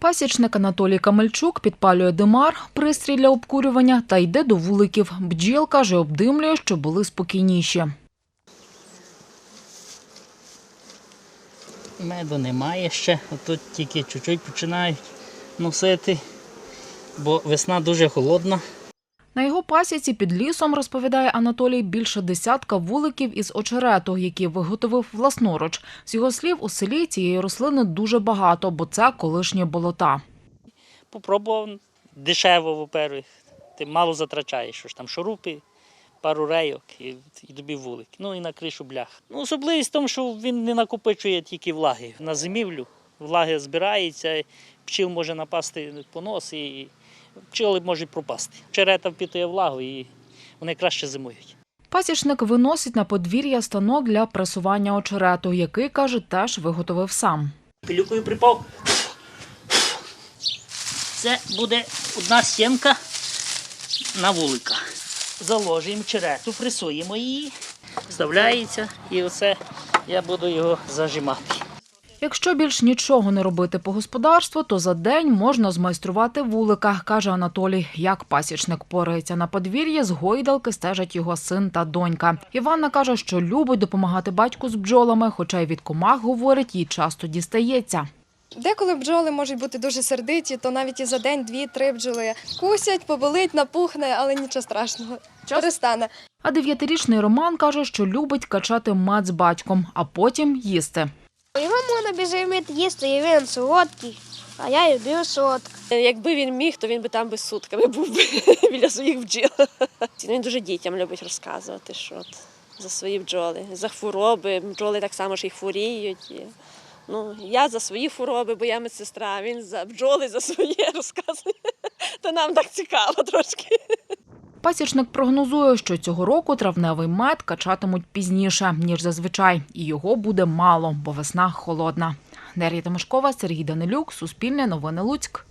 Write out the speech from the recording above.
Пасічник Анатолій Камельчук підпалює димар, пристрій для обкурювання та йде до вуликів. Бджіл, каже, обдимлює, щоб були спокійніші. Меду немає ще, тут тільки чуть-чуть починають носити, бо весна дуже холодна. На його пасіці під лісом, розповідає Анатолій, більше десятка вуликів із очерету, які виготовив власноруч. З його слів, у селі цієї рослини дуже багато, бо це колишні болота. Попробував дешево, во-первых, ти мало затрачаєш, що ж там шурупи, пару рейок і, і тобі вулик. Ну і на кришу блях. Ну, особливість в тому, що він не накопичує тільки влаги. На зимівлю влаги збирається, пчіл може напасти понос і пчоли можуть пропасти. Черета впитує влагу і вони краще зимують. Пасічник виносить на подвір'я станок для пресування очерету, який, каже, теж виготовив сам. Пилюкою припав. Це буде одна стінка на вулика. Заложуємо черету, пресуємо її, вставляється і оце я буду його зажимати. Якщо більш нічого не робити по господарству, то за день можна змайструвати вулика, каже Анатолій. Як пасічник порається на подвір'ї, з гойдалки стежать його син та донька. Іванна каже, що любить допомагати батьку з бджолами, хоча й від комах, говорить, їй часто дістається. Деколи бджоли можуть бути дуже сердиті, то навіть і за день дві-три бджоли кусять, поболить, напухне, але нічого страшного. Перестане. А дев'ятирічний Роман каже, що любить качати мед з батьком, а потім їсти. Його можна без мити їсти, і він солодкий, а я люблю солодке. Якби він міг, то він би там би сутками був біля своїх бджіл. Він дуже дітям любить розказувати, що от, за свої бджоли, за хвороби. Бджоли так само ж і хворіють. І, ну, я за свої хвороби, бо я медсестра, він за бджоли за своє розказує. То нам так цікаво трошки. Пасічник прогнозує, що цього року травневий мед качатимуть пізніше, ніж зазвичай, і його буде мало, бо весна холодна. Дар'я Тимошкова, Сергій Данилюк, Суспільне новини Луцьк.